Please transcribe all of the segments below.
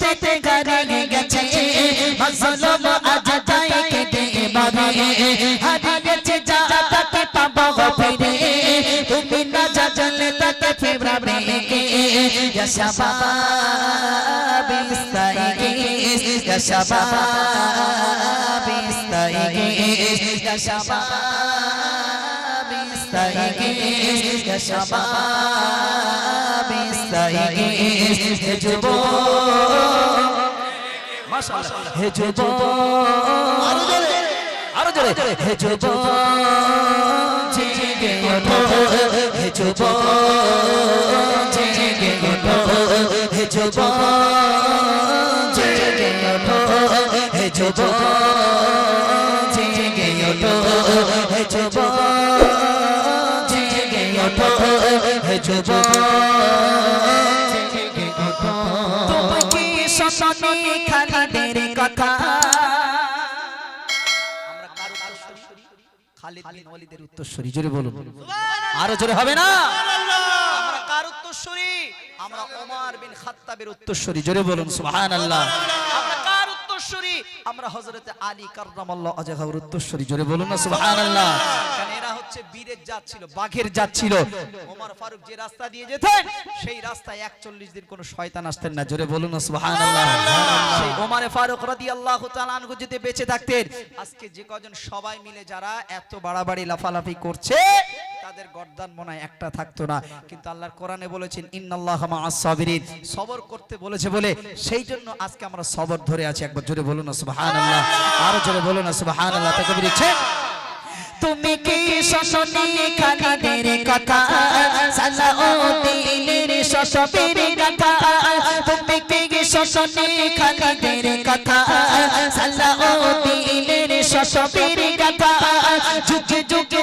সাথে গড়ে গেছে মজলুম আজ তাই কেটে বাবা হারিয়েছে যা তাতে পাবো ফিরে তুমি না যা জানলে তাতে ফেব্রাবে يشباب استعيش يا شباب استعيش يا شباب استعيش يا شباب استعيش হে আরও জোরে। হে জেগে ওঠো। হে জেগে ওঠো। হে জেগে ওঠো। হে জেগে ওঠো। হে জেগে ওঠো। হে জেগে ওঠো। তুমি কি খালিদ বিন ওয়ালিদের উত্তরসূরি। জোরে বলুন। আরও জোরে হবে না? আমরা কার উত্তরসূরি? আমরা ওমর বিন খাত্তাবের উত্তরসূরি। জোরে বলুন সুবহানাল্লাহ। আমরা উত্তরসূরি আমরা হযরতে আলী কাররামাল্লাহু উত্তরসূরি জোরে বলুন না সুবহানাল্লাহ। কারণ এরা হচ্ছে বীরের জাত ছিল বাঘের জাত ছিল। ওমর ফারুক যে রাস্তা দিয়ে যেতেন সেই রাস্তায় 41 দিন কোনো শয়তান আসতেন না। জোরে বলুন না সুবহানাল্লাহ। সেই ওমরে ফারুক রাদিয়াল্লাহু তাআলা আনহু যদি বেঁচে থাকতেন। আজকে যে কজন সবাই মিলে যারা এত বাড়াবাড়ি লাফালাফি করছে তাদের গর্দান মনে হয় একটা থাকতো না। কিন্তু আল্লাহর কোরআনে বলেছেন, ইন্নাল্লাহ সাবিরিন। সবর করতে বলেছে বলে সেই জন্য আজকে আমরা সবর ধরে আছি। একবার জোরে বলুন না, সুবহানাল্লাহ। আরও জোরে বলুন না, সুবহানাল্লাহ। তাকবীর ইচ্ছে তুমি কি শশনী খালিদের কথা? সালাউদ্দিনের শশবীর কথা তুমি কি শশনী খালিদের কথা? সালাউদ্দিনের শশবীর কথা যুগে যুগে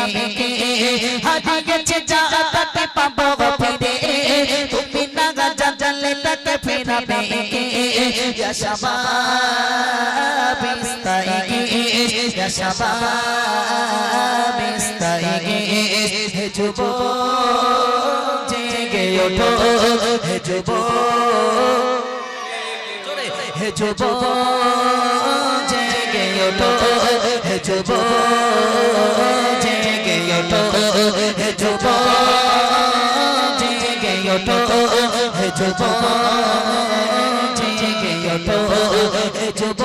কে হারিয়েছে যা তাকে পাবো ফিরে। তুমি না যা জানলে তাকে ফিরাবে। যুবক, জেগে ওঠো। হে যুবক হে যুবক, জেগে ওঠো। হে যুবক যুব জেগে ওঠো যুব জেগে ওঠো